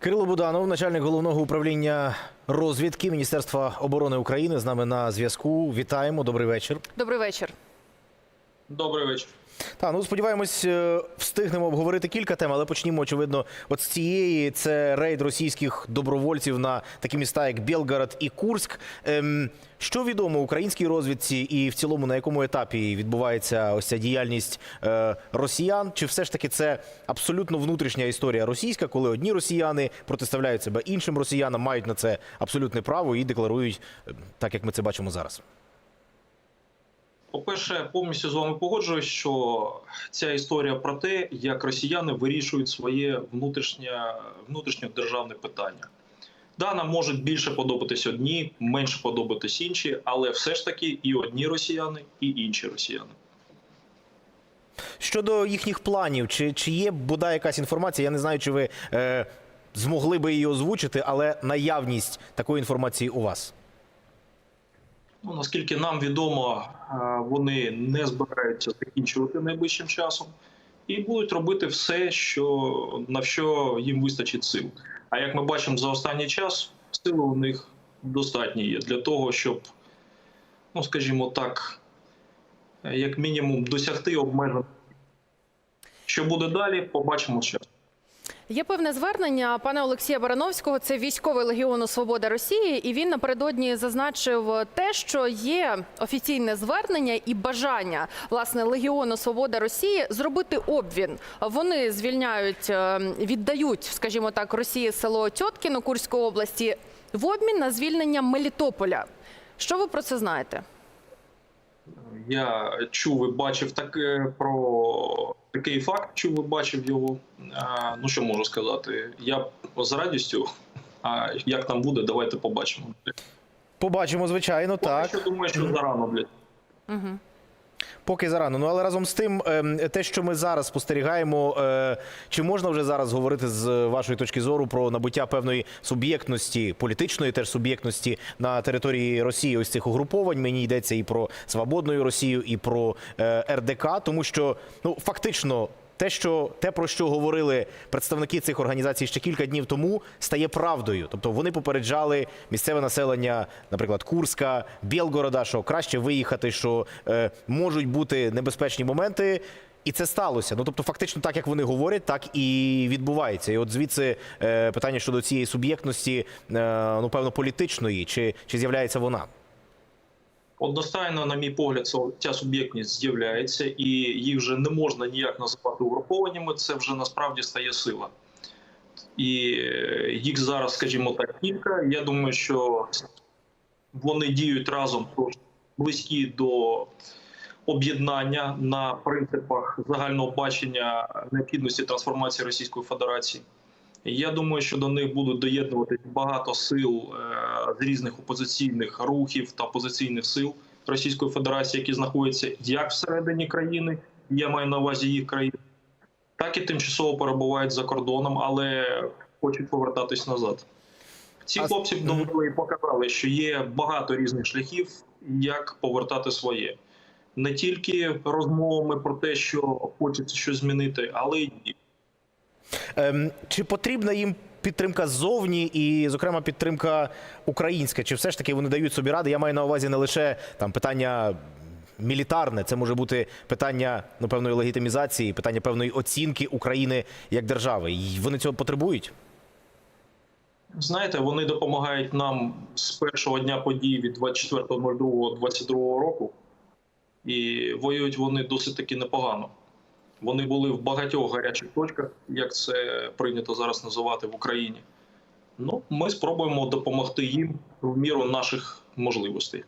Кирило Буданов, начальник головного управління розвідки Міністерства оборони України, з нами на зв'язку. Вітаємо, добрий вечір. Добрий вечір. Добрий вечір. Та ну сподіваємось, е, встигнемо обговорити кілька тем, але почнімо очевидно. От з цієї це рейд російських добровольців на такі міста, як Білгород і Курськ. Ем, що відомо українській розвідці, і в цілому на якому етапі відбувається ось ця діяльність е, росіян? Чи все ж таки це абсолютно внутрішня історія російська, коли одні росіяни протиставляють себе іншим росіянам, мають на це абсолютне право і декларують е, так, як ми це бачимо зараз? По-перше, повністю з вами погоджуюсь, що ця історія про те, як росіяни вирішують своє внутрішнє, внутрішньодержавне питання. Да, нам можуть більше подобатись одні, менше подобатись інші, але все ж таки і одні росіяни, і інші росіяни. Щодо їхніх планів, чи, чи є бодай якась інформація? Я не знаю, чи ви е, змогли би її озвучити, але наявність такої інформації у вас. Ну, наскільки нам відомо, е, вони не збираються закінчувати найближчим часом і будуть робити все, що на що їм вистачить сил. А як ми бачимо за останній час, сили у них достатньо є для того, щоб, ну скажімо так, як мінімум досягти обмежень. Що буде далі, побачимо з часом. Є певне звернення пана Олексія Барановського. Це військовий легіону Свобода Росії, і він напередодні зазначив те, що є офіційне звернення і бажання власне легіону Свобода Росії зробити обвін. Вони звільняють, е, віддають, скажімо так, Росії село Тьоткіно Курської області в обмін на звільнення Мелітополя. Що ви про це знаєте? Я чув і бачив таке про такий факт, чув ви бачив його. А, ну що можу сказати? Я б з радістю. А як там буде, давайте побачимо. Побачимо, звичайно, Поки так. що думаю, що зарано, блядь. Угу. Поки зарано. Ну але разом з тим, ем, те, що ми зараз спостерігаємо, е, чи можна вже зараз говорити з вашої точки зору про набуття певної суб'єктності, політичної теж суб'єктності на території Росії ось цих угруповань? Мені йдеться і про свободну Росію, і про е, РДК, тому що ну фактично. Те, що те, про що говорили представники цих організацій ще кілька днів тому, стає правдою. Тобто вони попереджали місцеве населення, наприклад, Курська, Білгорода, що краще виїхати, що е, можуть бути небезпечні моменти. І це сталося. Ну тобто, фактично, так як вони говорять, так і відбувається. І от звідси е, питання щодо цієї суб'єктності, е, ну певно, політичної, чи, чи з'являється вона? Одностайно, на мій погляд, ця суб'єктність з'являється, і її вже не можна ніяк називати угрупованнями. Це вже насправді стає сила. І е, їх зараз, скажімо так, кілька. Я думаю, що вони діють разом, близькі до об'єднання на принципах загального бачення необхідності трансформації Російської Федерації. Я думаю, що до них будуть доєднуватись багато сил е, з різних опозиційних рухів та опозиційних сил Російської Федерації, які знаходяться як всередині країни, я маю на увазі їх країни, так і тимчасово перебувають за кордоном, але хочуть повертатись назад. Ці хлопці довели і показали, що є багато різних шляхів, як повертати своє. Не тільки розмовами про те, що хочеться щось змінити, але й чи потрібна їм підтримка ззовні, і, зокрема, підтримка українська? Чи все ж таки вони дають собі ради? Я маю на увазі не лише там питання. Мілітарне, це може бути питання ну, певної легітимізації, питання певної оцінки України як держави. І вони цього потребують. Знаєте, вони допомагають нам з першого дня подій від 24.02.22 року, і воюють вони досить таки непогано. Вони були в багатьох гарячих точках, як це прийнято зараз називати в Україні. Ну, ми спробуємо допомогти їм в міру наших можливостей.